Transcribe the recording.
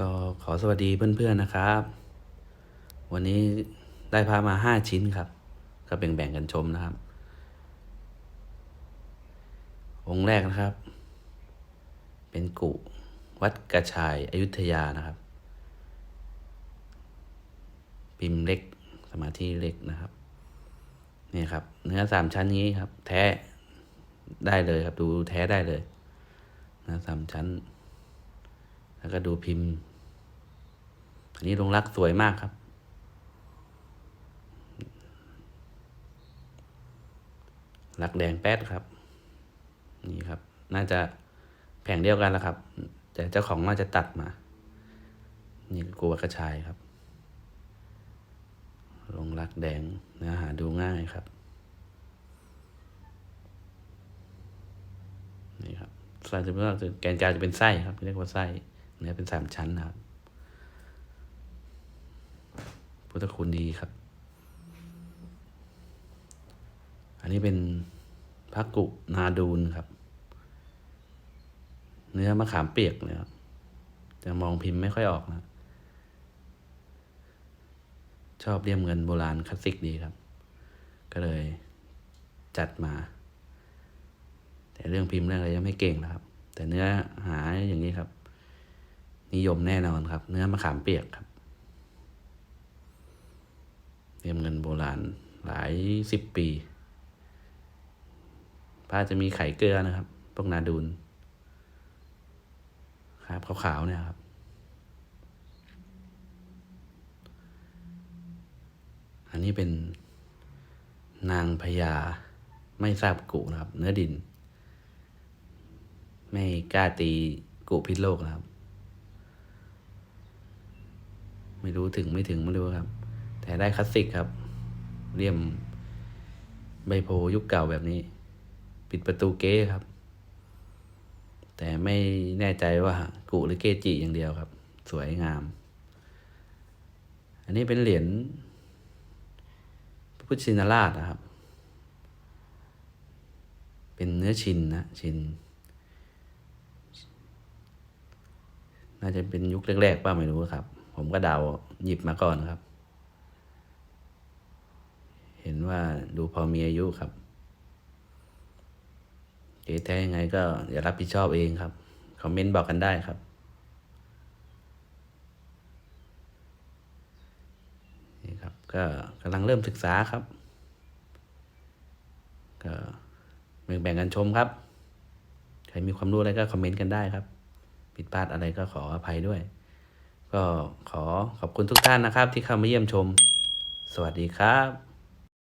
ก็ขอสวัสดีเพื่อนๆนะครับ วันนี้ได้พามาห้าชิ้นครับ ก็แบ่งๆกันชมนะครับ องค์แรกนะครับ เป็นกุวัดกระชายอายุทยานะครับ พิมพ์เล็กสมาธิเล็กนะครับนี่ครับ เนื้อสามชั้นนี้ครับ แท้ได้เลยครับ ดูแท้ได้เลยเนื้อสามชั้น แล้วก็ดูพิมพ์ อันนี้ลงรักสวยมากครับ รักแดงแป๊ดครับ นี่ครับ น่าจะแผงเดียวกันแล้วครับ แต่เจ้าของน่าจะตัดมา นี่กูวัดกระชายครับ ลงรักแดงเนื้อหาดูง่ายครับ นี่ครับส่จะเป็นแกนกลางจะเป็นไส้ครับเรียกว่าไส้เนื้อเป็นสามชั้นนะครับ พุทธคุณดีครับ อันนี้เป็นพระกุนาดูนครับ เนื้อมะขามเปียกเลยครับ จะมองพิมพ์ไม่ค่อยออกนะ ชอบเรียมเงินโบราณคลาสสิกดีครับ ก็เลยจัดมา แต่เรื่องพิมพ์เรื่องอะไรยังไม่เก่งนะครับ แต่เนื้อหาอย่างนี้ครับ นิยมแน่นอนครับ เนื้อมะขามเปียกครับ เรียมเงินโบราณหลายสิบปีผ้าจะมีไข่เกลือนะครับ พวกนาดูนครับขาวๆเนี่ยครับ อันนี้เป็นนางพญาไม่ทราบกุนะครับ เนื้อดิน ไม่กล้าตีกุพิษโลกนะครับ ไม่รู้ถึงไม่ถึงไม่รู้ครับ แต่ได้คลาสสิกครับเรียมใบโพยุคเก่าแบบนี้ ปิดประตูเก้ครับ แต่ไม่แน่ใจว่ากุหรือเกจิอย่างเดียวครับ สวยงาม อันนี้เป็นเหรียญพระพุทธชินราชนะครับ เป็นเนื้อชินนะชิน น่าจะเป็นยุคแรกๆป้าไม่รู้ครับ ผมก็เดาหยิบมาก่อนครับ เห็นว่าดูพอมีอายุครับเก๋แท้ยังไงก็อย่ารับผิดชอบเองครับ คอมเมนต์บอกกันได้ครับนี่ครับ ก็กำลังเริ่มศึกษาครับ ก็แบ่งกันชมครับ ใครมีความรู้อะไรก็คอมเมนต์กันได้ครับ ผิดพลาดอะไรก็ขออภัยด้วย ก็ขอขอบคุณทุกท่านนะครับ ที่เข้ามาเยี่ยมชม สวัสดีครับ